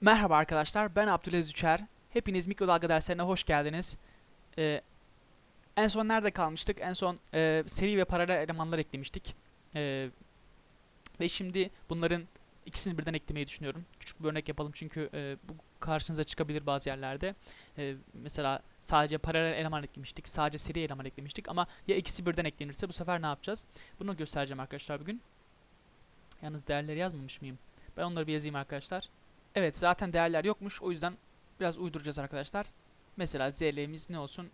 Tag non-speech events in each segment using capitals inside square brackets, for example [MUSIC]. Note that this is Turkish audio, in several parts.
Merhaba arkadaşlar, ben Abdülaziz Üçer. Hepiniz mikrodalga derslerine hoş geldiniz. Ee, en son nerede kalmıştık? En son e, seri ve paralel elemanlar eklemiştik. Ee, ve şimdi bunların ikisini birden eklemeyi düşünüyorum. Küçük bir örnek yapalım çünkü e, bu karşınıza çıkabilir bazı yerlerde. Ee, mesela sadece paralel eleman eklemiştik, sadece seri eleman eklemiştik ama ya ikisi birden eklenirse bu sefer ne yapacağız? Bunu göstereceğim arkadaşlar bugün. Yalnız değerleri yazmamış mıyım? Ben onları bir yazayım arkadaşlar. Evet zaten değerler yokmuş. O yüzden biraz uyduracağız arkadaşlar. Mesela ZL'miz ne olsun?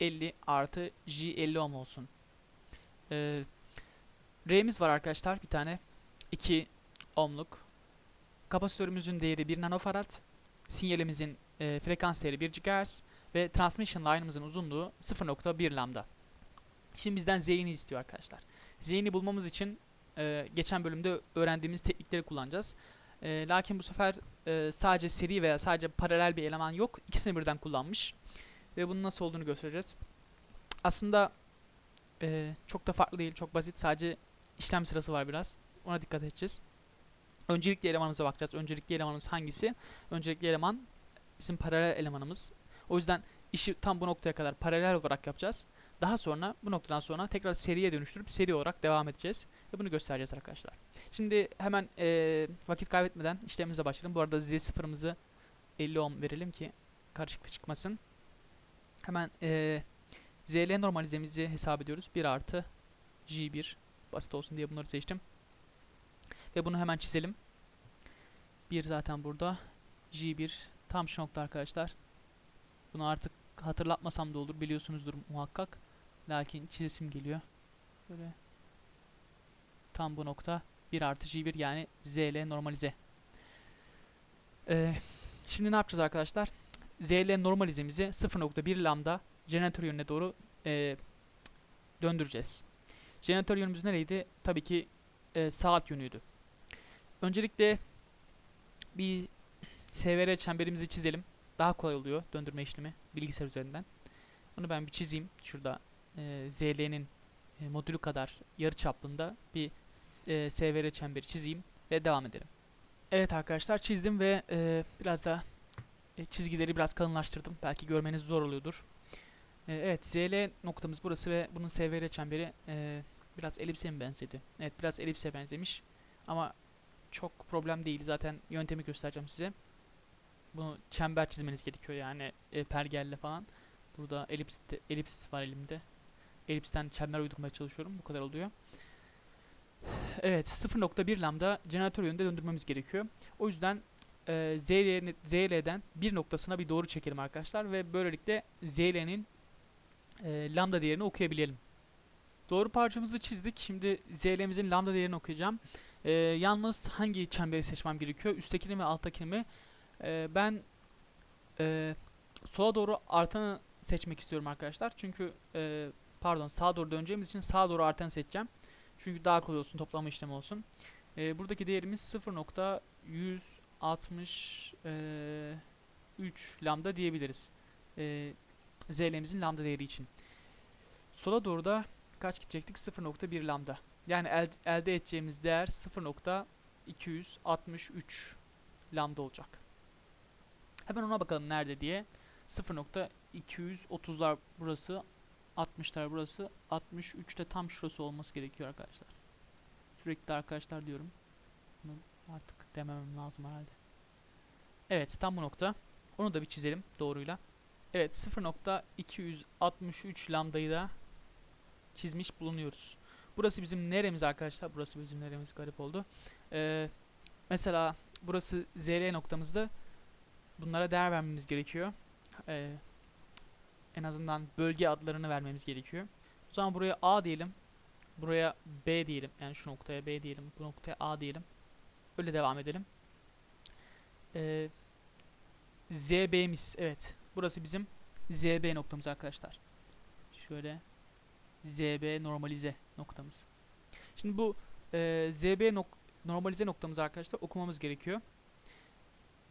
50 artı J 50 ohm olsun. Ee, R'miz var arkadaşlar bir tane. 2 ohmluk. Kapasitörümüzün değeri 1 nanofarad. Sinyalimizin e, frekans değeri 1 GHz. Ve transmission line'ımızın uzunluğu 0.1 lambda. Şimdi bizden Z'ini istiyor arkadaşlar. Z'ini bulmamız için e, geçen bölümde öğrendiğimiz teknikleri kullanacağız. E, lakin bu sefer e, sadece seri veya sadece paralel bir eleman yok. İkisini birden kullanmış. Ve bunun nasıl olduğunu göstereceğiz. Aslında e, çok da farklı değil. Çok basit. Sadece işlem sırası var biraz. Ona dikkat edeceğiz. Öncelikli elemanımıza bakacağız. Öncelikli elemanımız hangisi? Öncelikli eleman bizim paralel elemanımız. O yüzden işi tam bu noktaya kadar paralel olarak yapacağız. Daha sonra bu noktadan sonra tekrar seriye dönüştürüp seri olarak devam edeceğiz. Ve bunu göstereceğiz arkadaşlar. Şimdi hemen e, vakit kaybetmeden işlemimize başlayalım. Bu arada Z sıfırımızı 50 ohm verelim ki karışıklık çıkmasın. Hemen e, ZL normalizemizi hesap ediyoruz. 1 artı J1 basit olsun diye bunları seçtim. Ve bunu hemen çizelim. 1 zaten burada. J1 tam şu nokta arkadaşlar. Bunu artık hatırlatmasam da olur biliyorsunuzdur muhakkak. Lakin çizesim geliyor. Böyle tam bu nokta 1 artı J1 yani ZL normalize. Ee, şimdi ne yapacağız arkadaşlar? ZL normalizemizi 0.1 lambda jeneratör yönüne doğru e, döndüreceğiz. Jeneratör yönümüz nereydi? Tabii ki e, saat yönüydü. Öncelikle bir SVR çemberimizi çizelim. Daha kolay oluyor döndürme işlemi bilgisayar üzerinden. Onu ben bir çizeyim. Şurada e, ZL'nin e, modülü kadar yarı çapında bir e, SVR çemberi çizeyim ve devam edelim. Evet arkadaşlar çizdim ve e, biraz da çizgileri biraz kalınlaştırdım. Belki görmeniz zor oluyordur. Evet ZL noktamız burası ve bunun SVR çemberi biraz elipse mi benzedi? Evet biraz elipse benzemiş. Ama çok problem değil. Zaten yöntemi göstereceğim size. Bunu çember çizmeniz gerekiyor yani pergelle falan. Burada elips, de, elips var elimde. Elipsten çember uydurmaya çalışıyorum. Bu kadar oluyor. Evet 0.1 lambda jeneratör yönünde döndürmemiz gerekiyor. O yüzden e, ZL, ZL'den bir noktasına bir doğru çekelim arkadaşlar ve böylelikle ZL'nin e, lambda değerini okuyabilelim. Doğru parçamızı çizdik. Şimdi ZL'mizin lambda değerini okuyacağım. E, yalnız hangi çemberi seçmem gerekiyor? Üsttekini mi alttakini mi? E, ben e, sola doğru artanı seçmek istiyorum arkadaşlar. Çünkü e, pardon sağa doğru döneceğimiz için sağa doğru artanı seçeceğim. Çünkü daha kolay olsun, toplama işlemi olsun. E, buradaki değerimiz 0.163 e, lambda diyebiliriz. E, ZL'mizin lambda değeri için. Sola doğru da kaç gidecektik? 0.1 lambda. Yani el, elde edeceğimiz değer 0.263 lambda olacak. Hemen ona bakalım nerede diye. 0.230'lar burası 60'lar burası. 63'te tam şurası olması gerekiyor arkadaşlar. Sürekli arkadaşlar diyorum. Bunu artık dememem lazım herhalde. Evet tam bu nokta. Onu da bir çizelim doğruyla. Evet 0.263 lambdayı da çizmiş bulunuyoruz. Burası bizim neremiz arkadaşlar? Burası bizim neremiz garip oldu. Ee, mesela burası ZL noktamızda bunlara değer vermemiz gerekiyor. Ee, en azından bölge adlarını vermemiz gerekiyor. O zaman buraya A diyelim. Buraya B diyelim. Yani şu noktaya B diyelim. Bu noktaya A diyelim. Öyle devam edelim. Ee, ZB'miz. Evet. Burası bizim ZB noktamız arkadaşlar. Şöyle ZB normalize noktamız. Şimdi bu e, ZB nok normalize noktamızı arkadaşlar okumamız gerekiyor.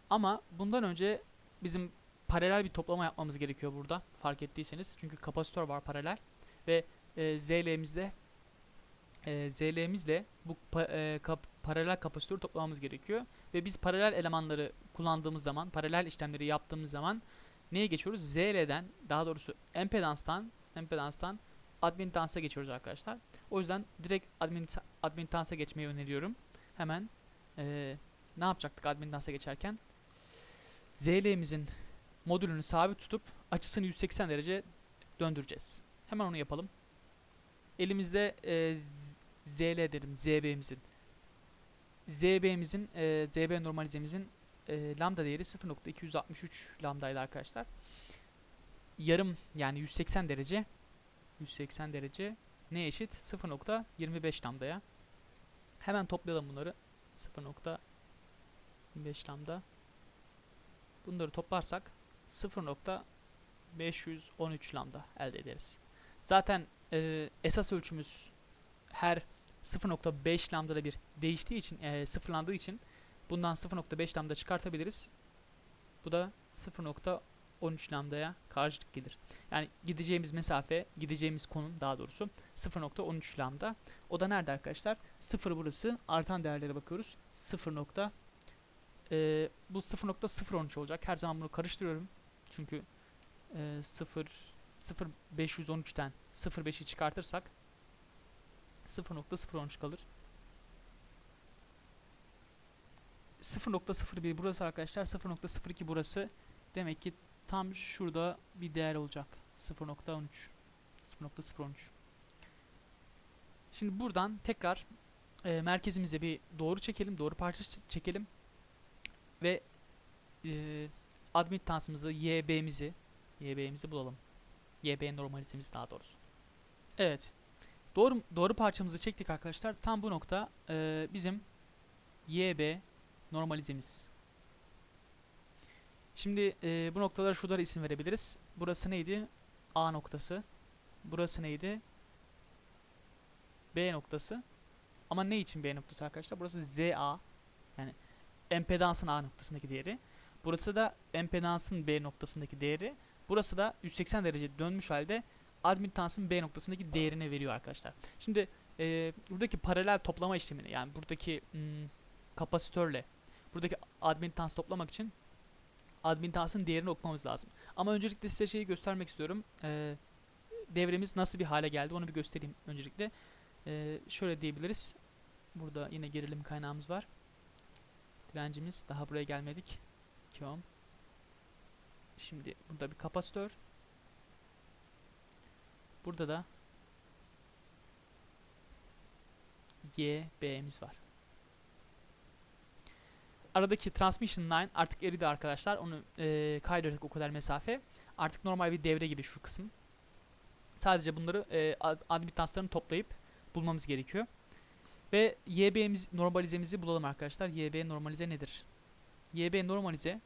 Ama bundan önce bizim paralel bir toplama yapmamız gerekiyor burada. Fark ettiyseniz. Çünkü kapasitör var paralel. Ve e, ZL'mizde e, ZL'mizle bu pa, e, kap, paralel kapasitörü toplamamız gerekiyor. Ve biz paralel elemanları kullandığımız zaman, paralel işlemleri yaptığımız zaman neye geçiyoruz? ZL'den, daha doğrusu empedanstan, empedanstan admittance'a geçiyoruz arkadaşlar. O yüzden direkt admit, admittance'a geçmeyi öneriyorum. Hemen eee, ne yapacaktık admittance'a geçerken? ZL'mizin modülünü sabit tutup açısını 180 derece döndüreceğiz. Hemen onu yapalım. Elimizde e, ZL dedim ZB'mizin ZB'mizin e, ZB normalizemizin e, lambda değeri 0.263 lambdaydı arkadaşlar. Yarım yani 180 derece 180 derece ne eşit? 0.25 lambdaya. Hemen toplayalım bunları. 0.25 lambda. Bunları toplarsak 0.513 lambda elde ederiz. Zaten e, esas ölçümüz her 0.5 lambdada bir değiştiği için, e, sıfırlandığı için bundan 0.5 lambda çıkartabiliriz. Bu da 0.13 lambdaya karşılık gelir. Yani gideceğimiz mesafe, gideceğimiz konum daha doğrusu 0.13 lambda. O da nerede arkadaşlar? 0 burası. Artan değerlere bakıyoruz. 0. nokta, e, bu 0.013 olacak. Her zaman bunu karıştırıyorum. Çünkü e, 0 0.513'ten 0.5'i çıkartırsak 0.013 kalır. 0.01 burası arkadaşlar. 0.02 burası. Demek ki tam şurada bir değer olacak. 0.13 0.013 Şimdi buradan tekrar e, merkezimize bir doğru çekelim. Doğru parça ç- çekelim. Ve e, admittansımızı, YB'mizi YB'mizi bulalım. YB normalizemiz daha doğrusu. Evet. Doğru doğru parçamızı çektik arkadaşlar. Tam bu nokta e, bizim YB normalizemiz. Şimdi e, bu noktalara şuralara isim verebiliriz. Burası neydi? A noktası. Burası neydi? B noktası. Ama ne için B noktası arkadaşlar? Burası ZA. Yani empedansın A noktasındaki değeri. Burası da empedansın B noktasındaki değeri. Burası da 180 derece dönmüş halde admittansın B noktasındaki değerini veriyor arkadaşlar. Şimdi e, buradaki paralel toplama işlemini yani buradaki hmm, kapasitörle buradaki admittans toplamak için admittansın değerini okumamız lazım. Ama öncelikle size şeyi göstermek istiyorum. E, devremiz nasıl bir hale geldi onu bir göstereyim öncelikle. E, şöyle diyebiliriz. Burada yine gerilim kaynağımız var. Direncimiz daha buraya gelmedik. 2 ohm. Şimdi burada bir kapasitör. Burada da YB'miz var. Aradaki transmission line artık eridi arkadaşlar. Onu e, kaydırdık o kadar mesafe. Artık normal bir devre gibi şu kısım. Sadece bunları e, ad- admittanslarını toplayıp bulmamız gerekiyor. Ve YB'miz normalizemizi bulalım arkadaşlar. YB normalize nedir? YB normalize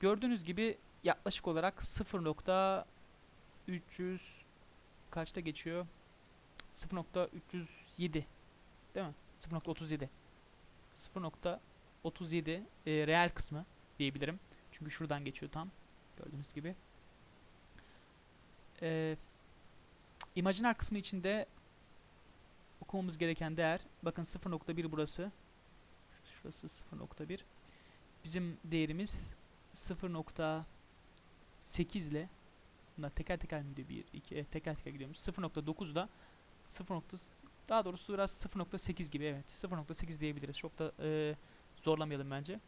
gördüğünüz gibi yaklaşık olarak 0.300 kaçta geçiyor? 0.307 değil mi? 0.37 0.37 e, reel kısmı diyebilirim. Çünkü şuradan geçiyor tam. Gördüğünüz gibi. E, imajiner kısmı içinde okumamız gereken değer bakın 0.1 burası. Şurası 0.1. Bizim değerimiz 0.8 ile bunlar teker teker mi gidiyor? 1, 2, evet, teker teker gidiyormuş. 0.9 da 0. nokta- daha doğrusu biraz 0.8 gibi evet. 0.8 diyebiliriz. Çok da e, zorlamayalım bence.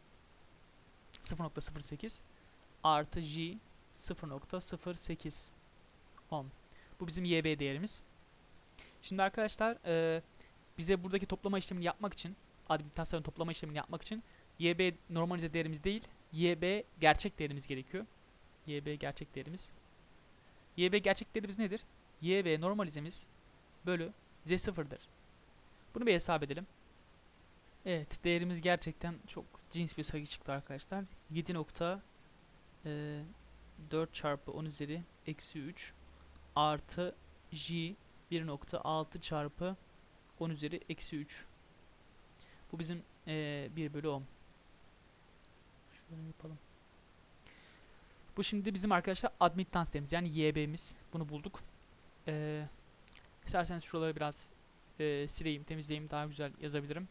0.08 artı J 0.08 ohm. Bu bizim YB değerimiz. Şimdi arkadaşlar e, bize buradaki toplama işlemini yapmak için admittansların toplama işlemini yapmak için YB normalize değerimiz değil YB gerçek değerimiz gerekiyor. YB gerçek değerimiz. YB gerçek değerimiz nedir? YB normalizemiz bölü Z0'dır. Bunu bir hesap edelim. Evet değerimiz gerçekten çok cins bir sayı çıktı arkadaşlar. 7 nokta e, 4 çarpı 10 üzeri eksi 3 artı J 1.6 çarpı 10 üzeri eksi 3. Bu bizim e, 1 bölü 10. Şöyle yapalım. Bu şimdi bizim arkadaşlar admittans değerimiz yani YB'miz. Bunu bulduk. Ee, isterseniz şuraları biraz e, sileyim, temizleyeyim daha güzel yazabilirim.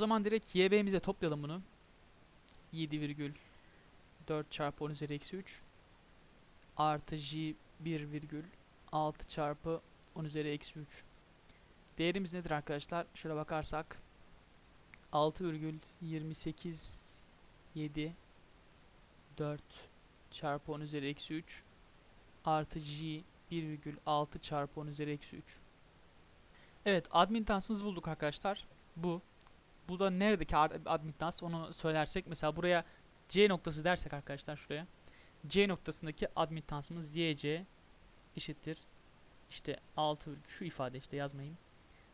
Zaman direkt YB'mize toplayalım bunu. 7,4 çarpı 10 üzeri eksi 3 artı J 1,6 çarpı 10 üzeri eksi 3. Değerimiz nedir arkadaşlar? Şöyle bakarsak 6,287 4 çarpı 10 üzeri eksi 3 artı J 1,6 çarpı 10 üzeri eksi 3. Evet admintansımızı bulduk arkadaşlar. Bu. Bu da neredeki ad- admittans onu söylersek mesela buraya C noktası dersek arkadaşlar şuraya. C noktasındaki admittansımız YC eşittir. İşte 6 virgül- şu ifade işte yazmayayım.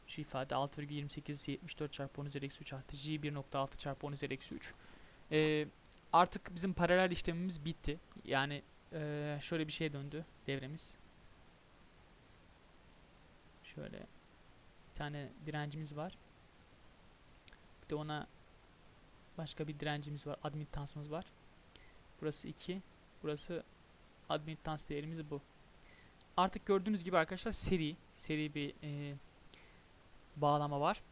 Şu ifade 6,28 74 çarpı 10 üzeri eksi 3 artı J 1.6 çarpı 10 üzeri eksi 3. Ee, artık bizim paralel işlemimiz bitti. Yani ee, şöyle bir şey döndü devremiz. Şöyle bir tane direncimiz var. De ona başka bir direncimiz var. Admittansımız var. Burası 2. Burası admittans değerimiz bu. Artık gördüğünüz gibi arkadaşlar seri seri bir e, bağlama var.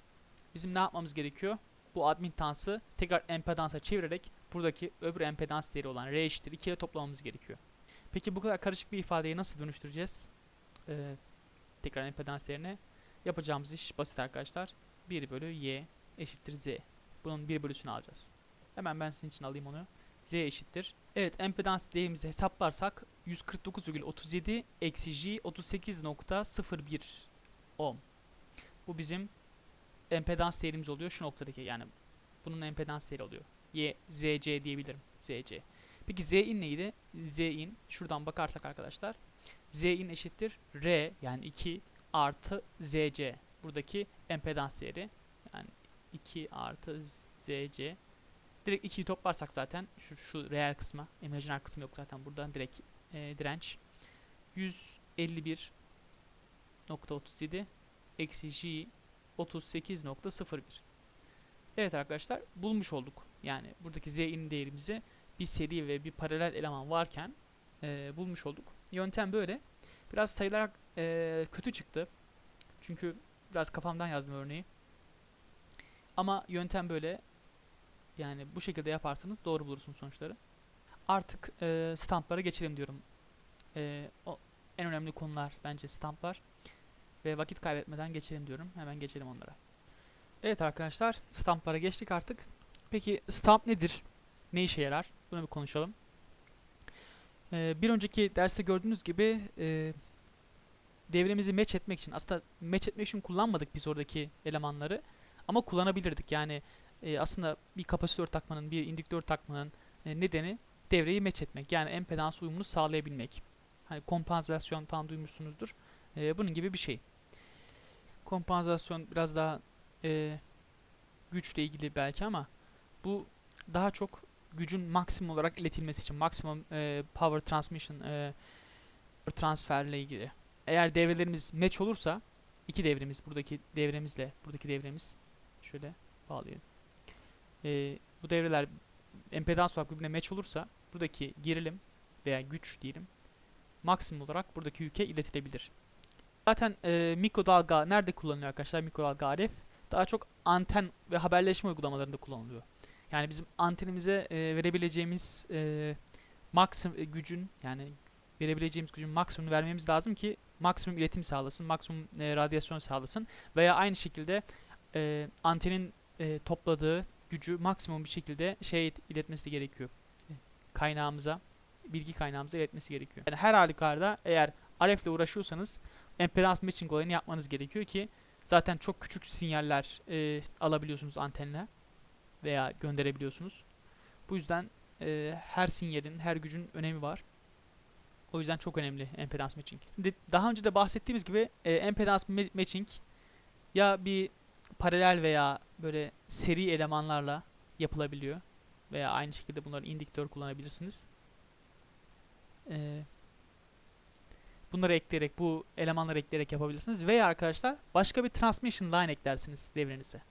Bizim ne yapmamız gerekiyor? Bu admittansı tekrar empedansa çevirerek buradaki öbür empedans değeri olan R eşittir 2 ile toplamamız gerekiyor. Peki bu kadar karışık bir ifadeyi nasıl dönüştüreceğiz? Ee, tekrar empedans değerine yapacağımız iş basit arkadaşlar. 1 bölü y eşittir z. Bunun 1 bölüsünü alacağız. Hemen ben sizin için alayım onu. z eşittir. Evet empedans değerimizi hesaplarsak 149,37 eksi j 38.01 ohm. Bu bizim empedans değerimiz oluyor şu noktadaki yani bunun empedans değeri oluyor. Y, ZC diyebilirim. ZC. Peki Z in neydi? Z in şuradan bakarsak arkadaşlar Z in eşittir R yani 2 artı ZC. Buradaki empedans değeri 2 artı ZC. Direkt 2'yi toplarsak zaten şu, şu reel kısma, imajiner kısmı yok zaten buradan direkt e, direnç 151.37 eksi J 38.01 Evet arkadaşlar bulmuş olduk. Yani buradaki z'in değerimizi bir seri ve bir paralel eleman varken e, bulmuş olduk. Yöntem böyle. Biraz sayılar e, kötü çıktı. Çünkü biraz kafamdan yazdım örneği. Ama yöntem böyle. Yani bu şekilde yaparsanız doğru bulursunuz sonuçları. Artık e, stamplara geçelim diyorum. E, o en önemli konular bence stamplar. Ve vakit kaybetmeden geçelim diyorum. Hemen geçelim onlara. Evet arkadaşlar stamplara geçtik artık. Peki stamp nedir? Ne işe yarar? Bunu bir konuşalım. Ee, bir önceki derste gördüğünüz gibi e, devremizi match etmek için aslında match etmek için kullanmadık biz oradaki elemanları ama kullanabilirdik. Yani e, aslında bir kapasitör takmanın, bir indüktör takmanın e, nedeni devreyi match etmek. Yani empedans uyumunu sağlayabilmek. Hani kompansasyon falan duymuşsunuzdur. E, bunun gibi bir şey. Kompansasyon biraz daha e, güçle ilgili belki ama bu daha çok gücün maksimum olarak iletilmesi için maksimum e, power transmission e, transferle ilgili. Eğer devrelerimiz match olursa iki devremiz buradaki devremizle buradaki devremiz şöyle bağlayalım. E, bu devreler empedans olarak birbirine match olursa buradaki gerilim veya güç diyelim maksimum olarak buradaki yüke iletilebilir. Zaten e, mikrodalga nerede kullanılıyor arkadaşlar? Mikrodalga RF daha çok anten ve haberleşme uygulamalarında kullanılıyor. Yani bizim antenimize e, verebileceğimiz e, maksimum e, gücün yani verebileceğimiz gücün maksimumunu vermemiz lazım ki maksimum iletim sağlasın, maksimum e, radyasyon sağlasın veya aynı şekilde e, antenin e, topladığı gücü maksimum bir şekilde şey iletmesi gerekiyor. E, kaynağımıza, bilgi kaynağımıza iletmesi gerekiyor. Yani her halükarda eğer RF ile uğraşıyorsanız empedans matching olayını yapmanız gerekiyor ki zaten çok küçük sinyaller e, alabiliyorsunuz antenle veya gönderebiliyorsunuz. Bu yüzden e, her sinyalin, her gücün önemi var. O yüzden çok önemli empedans matching. Şimdi daha önce de bahsettiğimiz gibi e, empedans ma- matching ya bir paralel veya böyle seri elemanlarla yapılabiliyor veya aynı şekilde bunları indüktör kullanabilirsiniz. E, bunları ekleyerek, bu elemanları ekleyerek yapabilirsiniz. Veya arkadaşlar başka bir transmission line eklersiniz devrenize.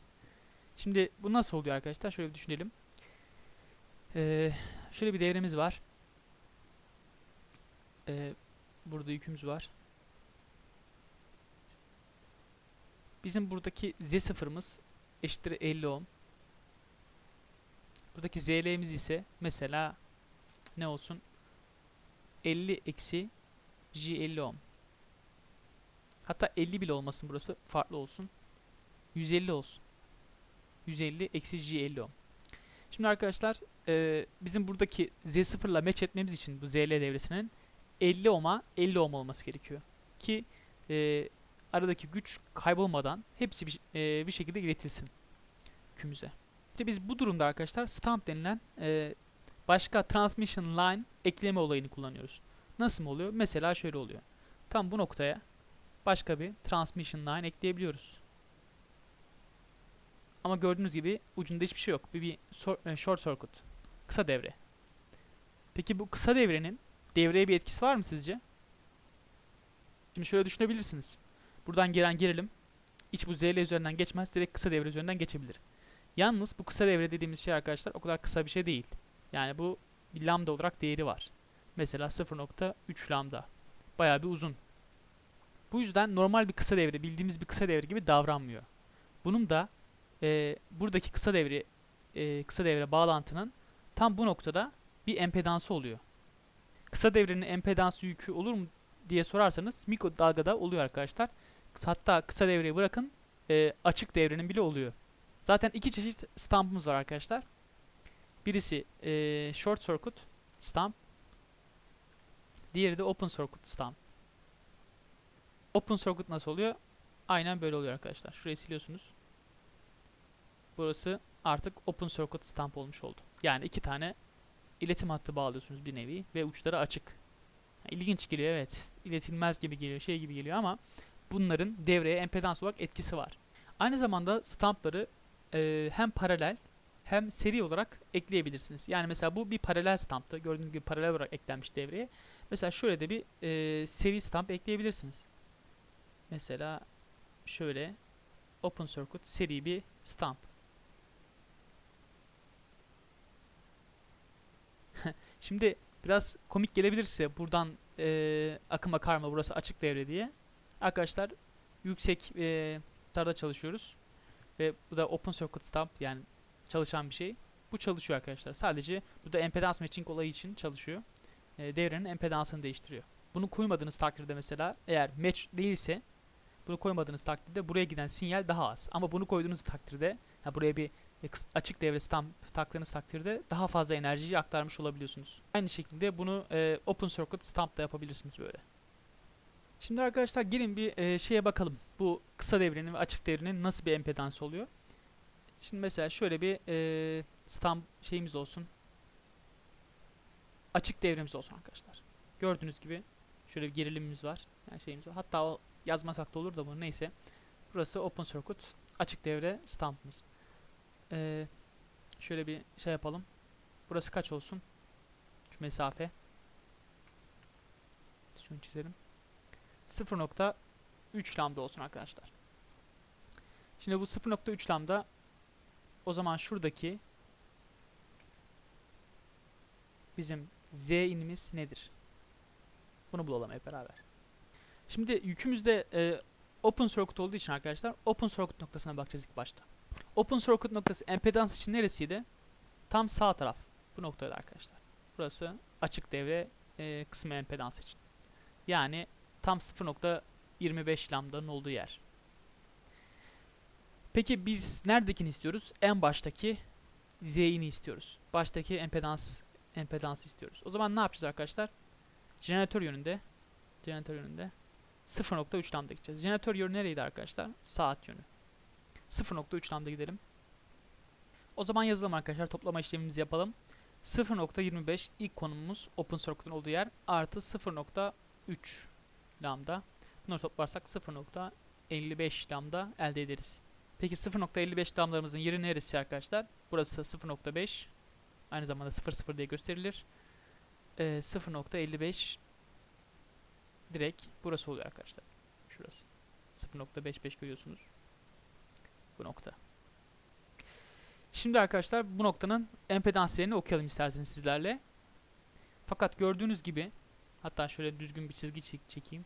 Şimdi bu nasıl oluyor arkadaşlar? Şöyle bir düşünelim. Ee, şöyle bir devremiz var. Ee, burada yükümüz var. Bizim buradaki Z sıfırımız eşittir 50 ohm. Buradaki ZL'miz ise mesela ne olsun? 50 eksi J50 ohm. Hatta 50 bile olmasın burası. Farklı olsun. 150 olsun. 150 eksi J50 ohm. Şimdi arkadaşlar e, bizim buradaki Z0 ile match etmemiz için bu ZL devresinin 50 ohm'a 50 ohm olması gerekiyor. Ki e, aradaki güç kaybolmadan hepsi bir, e, bir şekilde iletilsin kümüze. İşte biz bu durumda arkadaşlar stamp denilen e, başka transmission line ekleme olayını kullanıyoruz. Nasıl mı oluyor? Mesela şöyle oluyor. Tam bu noktaya başka bir transmission line ekleyebiliyoruz. Ama gördüğünüz gibi ucunda hiçbir şey yok. Bir, bir e, short circuit. Kısa devre. Peki bu kısa devrenin devreye bir etkisi var mı sizce? Şimdi şöyle düşünebilirsiniz. Buradan gelen gerilim hiç bu ZL üzerinden geçmez. Direkt kısa devre üzerinden geçebilir. Yalnız bu kısa devre dediğimiz şey arkadaşlar o kadar kısa bir şey değil. Yani bu bir lambda olarak değeri var. Mesela 0.3 lambda. Bayağı bir uzun. Bu yüzden normal bir kısa devre, bildiğimiz bir kısa devre gibi davranmıyor. Bunun da e, buradaki kısa devre e, kısa devre bağlantının tam bu noktada bir empedansı oluyor. Kısa devrenin empedansı yükü olur mu diye sorarsanız mikrodalgada oluyor arkadaşlar. Hatta kısa devreyi bırakın e, açık devrenin bile oluyor. Zaten iki çeşit stampımız var arkadaşlar. Birisi e, short circuit stamp. Diğeri de open circuit stamp. Open circuit nasıl oluyor? Aynen böyle oluyor arkadaşlar. Şurayı siliyorsunuz. Burası artık open circuit stamp olmuş oldu. Yani iki tane iletim hattı bağlıyorsunuz bir nevi ve uçları açık. Yani ilginç geliyor evet. İletilmez gibi geliyor, şey gibi geliyor ama bunların devreye empedans olarak etkisi var. Aynı zamanda stampları e, hem paralel hem seri olarak ekleyebilirsiniz. Yani mesela bu bir paralel stamptı. Gördüğünüz gibi paralel olarak eklenmiş devreye. Mesela şöyle de bir e, seri stamp ekleyebilirsiniz. Mesela şöyle open circuit seri bir stamp. [LAUGHS] Şimdi biraz komik gelebilir size buradan e, akım akar mı burası açık devre diye. Arkadaşlar yüksek e, tarda çalışıyoruz. Ve bu da open circuit stamp yani çalışan bir şey. Bu çalışıyor arkadaşlar. Sadece bu da impedans matching olayı için çalışıyor. E, devrenin impedansını değiştiriyor. Bunu koymadığınız takdirde mesela eğer match değilse bunu koymadığınız takdirde buraya giden sinyal daha az. Ama bunu koyduğunuz takdirde ha buraya bir açık devre stamp taktığınız takdirde daha fazla enerjiyi aktarmış olabiliyorsunuz. Aynı şekilde bunu e, open circuit stamp da yapabilirsiniz böyle. Şimdi arkadaşlar gelin bir e, şeye bakalım. Bu kısa devrenin ve açık devrenin nasıl bir empedans oluyor. Şimdi mesela şöyle bir e, stamp şeyimiz olsun. Açık devremiz olsun arkadaşlar. Gördüğünüz gibi şöyle bir gerilimimiz var. Yani şeyimiz var. Hatta o yazmasak da olur da bu neyse. Burası open circuit açık devre stampımız. Ee, şöyle bir şey yapalım. Burası kaç olsun? Şu mesafe. Şunu çizelim. 0.3 lambda olsun arkadaşlar. Şimdi bu 0.3 lambda o zaman şuradaki bizim z inimiz nedir? Bunu bulalım hep beraber. Şimdi yükümüzde e, open circuit olduğu için arkadaşlar open circuit noktasına bakacağız ilk başta. Open circuit noktası empedans için neresiydi? Tam sağ taraf. Bu noktaydı arkadaşlar. Burası açık devre e, kısmı empedans için. Yani tam 0.25 lambdanın olduğu yer. Peki biz neredekini istiyoruz? En baştaki Z'ini istiyoruz. Baştaki empedans empedans istiyoruz. O zaman ne yapacağız arkadaşlar? Jeneratör yönünde jeneratör yönünde 0.3 lambda gideceğiz. Jeneratör yönü nereydi arkadaşlar? Saat yönü. 0.3 lambda gidelim. O zaman yazalım arkadaşlar. Toplama işlemimizi yapalım. 0.25 ilk konumumuz open circuit'ın olduğu yer artı 0.3 lambda. Bunları toplarsak 0.55 lambda elde ederiz. Peki 0.55 lambdalarımızın yeri neresi arkadaşlar? Burası 0.5. Aynı zamanda 0.0 diye gösterilir. Ee, 0.55 direkt burası oluyor arkadaşlar. Şurası. 0.55 görüyorsunuz. Bu nokta. Şimdi arkadaşlar bu noktanın empedanslarını okuyalım isterseniz sizlerle. Fakat gördüğünüz gibi hatta şöyle düzgün bir çizgi çek çekeyim.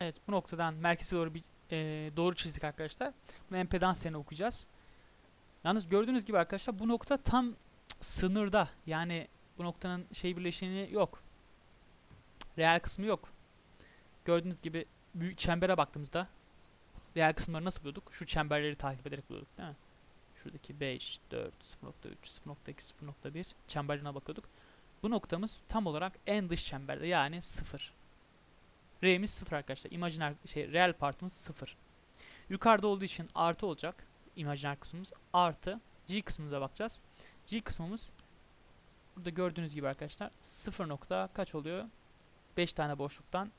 Evet bu noktadan merkeze doğru bir e, doğru çizdik arkadaşlar. Bunu empedans yerine okuyacağız. Yalnız gördüğünüz gibi arkadaşlar bu nokta tam sınırda. Yani bu noktanın şey birleşeni yok. Reel kısmı yok. Gördüğünüz gibi büyük çembere baktığımızda reel kısımları nasıl buluyorduk? Şu çemberleri takip ederek buluyorduk değil mi? Şuradaki 5, 4, 0.3, 0.2, 0.1 çemberlerine bakıyorduk. Bu noktamız tam olarak en dış çemberde yani 0. R'miz 0 arkadaşlar. İmajiner şey reel partımız 0. Yukarıda olduğu için artı olacak. İmajiner kısmımız artı G kısmımıza bakacağız. G kısmımız burada gördüğünüz gibi arkadaşlar 0 nokta kaç oluyor? 5 tane boşluktan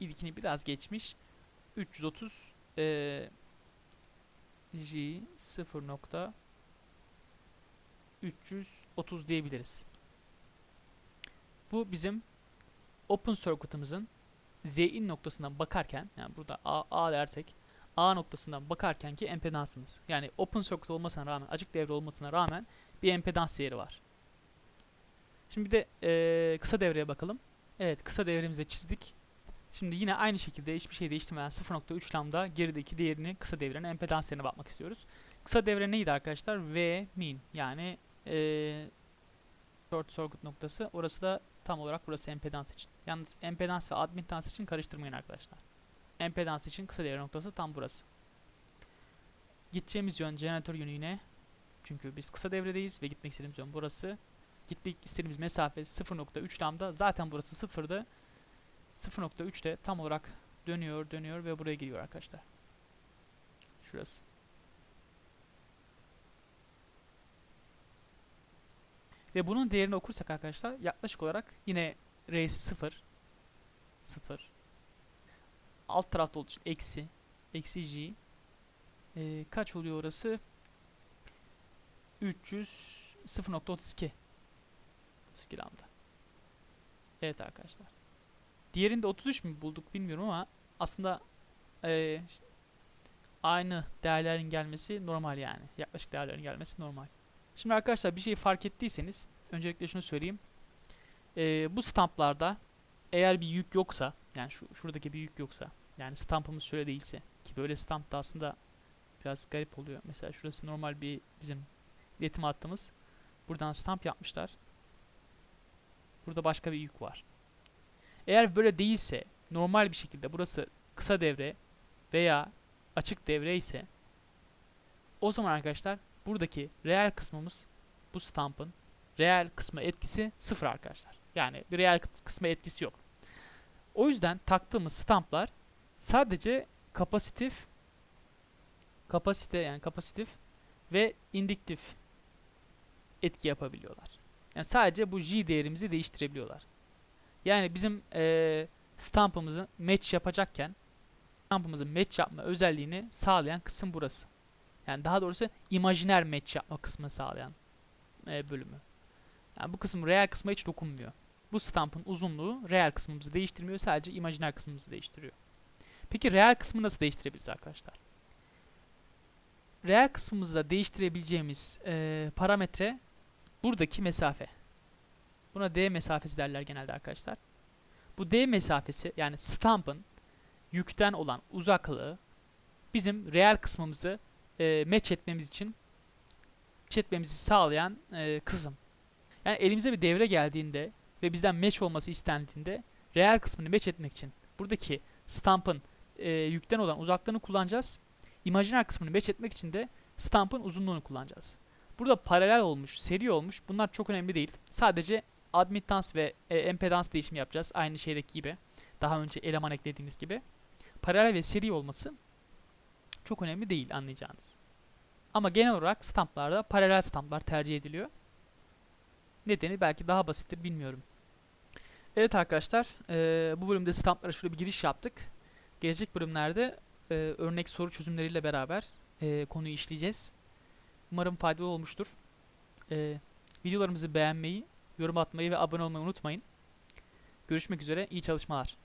ilkini biraz geçmiş. 330 eee J 0 nokta 330 diyebiliriz. Bu bizim open circuit'ımızın Z'in noktasından bakarken yani burada A, A dersek A noktasından bakarken ki empedansımız. Yani open circuit olmasına rağmen açık devre olmasına rağmen bir empedans değeri var. Şimdi bir de eee, kısa devreye bakalım. Evet kısa devremizi de çizdik. Şimdi yine aynı şekilde hiçbir şey değiştirmeden 0.3 lambda gerideki değerini kısa devrenin empedans değerine bakmak istiyoruz. Kısa devre neydi arkadaşlar? V min yani eee short circuit noktası. Orası da tam olarak burası empedans için. Yalnız empedans ve admittans için karıştırmayın arkadaşlar. Empedans için kısa devre noktası tam burası. Gideceğimiz yön jeneratör yönü yine. Çünkü biz kısa devredeyiz ve gitmek istediğimiz yön burası. Gitmek istediğimiz mesafe 0.3 lambda. Zaten burası sıfırdı. 0.3'te tam olarak dönüyor, dönüyor ve buraya geliyor arkadaşlar. Şurası. Ve bunun değerini okursak arkadaşlar yaklaşık olarak yine R'si 0 0 alt tarafta olduğu için eksi eksi G Ee, kaç oluyor orası? 300 0.32 32 lambda. Evet arkadaşlar. Diğerinde 33 mü bulduk bilmiyorum ama aslında eee, aynı değerlerin gelmesi normal yani. Yaklaşık değerlerin gelmesi normal. Şimdi arkadaşlar bir şey fark ettiyseniz öncelikle şunu söyleyeyim. Eee, bu stamplarda eğer bir yük yoksa yani şu şuradaki bir yük yoksa yani stampımız şöyle değilse ki böyle stamp da aslında biraz garip oluyor. Mesela şurası normal bir bizim iletim hattımız. Buradan stamp yapmışlar. Burada başka bir yük var. Eğer böyle değilse normal bir şekilde burası kısa devre veya açık devre ise o zaman arkadaşlar buradaki reel kısmımız bu stamp'ın reel kısmı etkisi sıfır arkadaşlar. Yani bir reel kısmı etkisi yok. O yüzden taktığımız stamplar sadece kapasitif kapasite yani kapasitif ve indiktif etki yapabiliyorlar. Yani sadece bu J değerimizi değiştirebiliyorlar. Yani bizim eee stampımızı match yapacakken stampımızın match yapma özelliğini sağlayan kısım burası. Yani daha doğrusu imajiner match yapma kısmını sağlayan eee, bölümü. Yani bu kısım real kısma hiç dokunmuyor. Bu stampın uzunluğu real kısmımızı değiştirmiyor. Sadece imajiner kısmımızı değiştiriyor. Peki real kısmı nasıl değiştirebiliriz arkadaşlar? Real kısmımızda değiştirebileceğimiz eee, parametre buradaki mesafe. Buna D mesafesi derler genelde arkadaşlar. Bu D mesafesi yani stamp'ın yükten olan uzaklığı bizim reel kısmımızı e, match etmemiz için match etmemizi sağlayan e, kısım. Yani elimize bir devre geldiğinde ve bizden match olması istendiğinde reel kısmını match etmek için buradaki stamp'ın e, yükten olan uzaklığını kullanacağız. İmajiner kısmını match etmek için de stamp'ın uzunluğunu kullanacağız. Burada paralel olmuş, seri olmuş. Bunlar çok önemli değil. Sadece admittans ve e, empedans değişimi yapacağız. Aynı şeydeki gibi. Daha önce eleman eklediğimiz gibi. Paralel ve seri olması çok önemli değil anlayacağınız. Ama genel olarak stamplarda paralel stamplar tercih ediliyor. Nedeni belki daha basittir bilmiyorum. Evet arkadaşlar e, bu bölümde stamplara şöyle bir giriş yaptık. Gelecek bölümlerde e, örnek soru çözümleriyle beraber e, konuyu işleyeceğiz. Umarım faydalı olmuştur. E, videolarımızı beğenmeyi, yorum atmayı ve abone olmayı unutmayın. Görüşmek üzere, iyi çalışmalar.